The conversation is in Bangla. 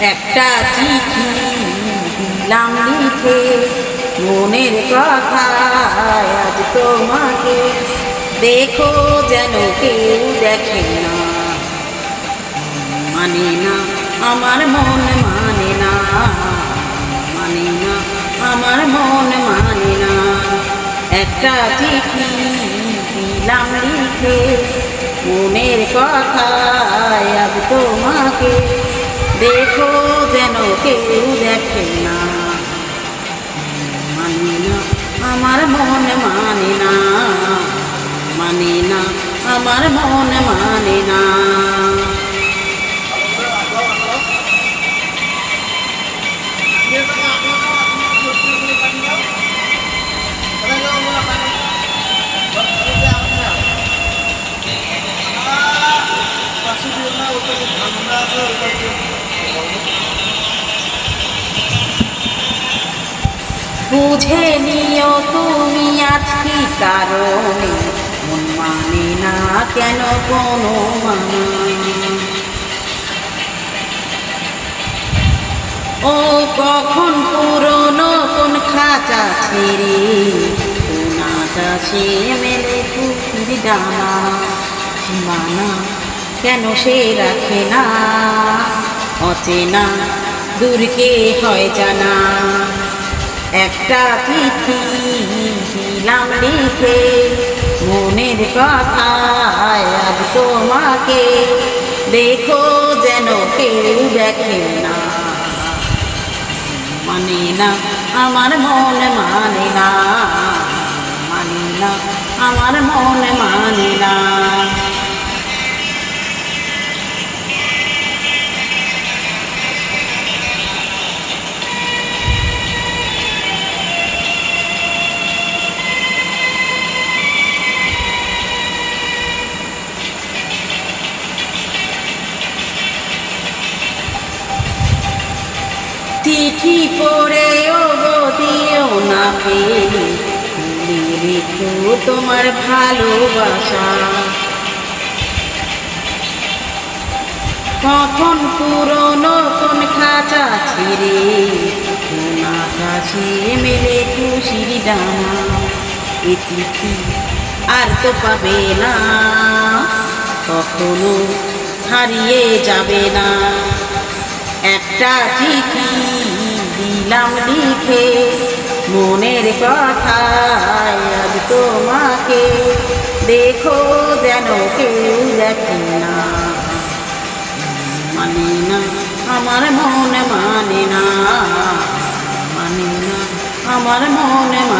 একটা চিঠি দিলাম লিখে, মনের কথা আজ তোমাকে দেখো যেন কেউ দেখে না। মানে না, আমার মন মানে না। মানে না, আমার মন মানে না। একটা চিঠি দিলাম লিখে, মনের কথা আজ তোমাকে দেখো যেন কেউ দেখে না। মানে না, আমার মন মানে না। মানে না, আমার মন মানে না। বুঝে নিও তুমি আজ কারণে? মন মানে না কেন কোনো মানা? ও কখন পুরনো কোন খাঁচা ছেড়ে? কোন আকাশে মেলে কুকুর ডানা। সীমানা কেন সে রাখে না? অচেনা দূরকে হয় জানা। একটা চিঠি দিলাম লিখে। মনের কথা আজ তোমাকে দেখো যেন কেউ দেখে না। মানে না, আমার মন মানে না। মানে না, আমার মন মানে না। চিঠি ও দিও না পেলে ভুলে রেখো তোমার ভালোবাসা। কখন পুরনো, কোন খাঁচা ছিঁড়ে। কোন আকাশে মেলে খুশির ডানা। এ চিঠি আর তো পাবে না। কখনো হারিয়ে যাবে না। একটা চিঠি দিলাম লিখে। মনের কথা আজ তোমাকে। দেখো যেন কেউ দেখে না। মানে না, আমার মন মানে না। মানে না, আমার মন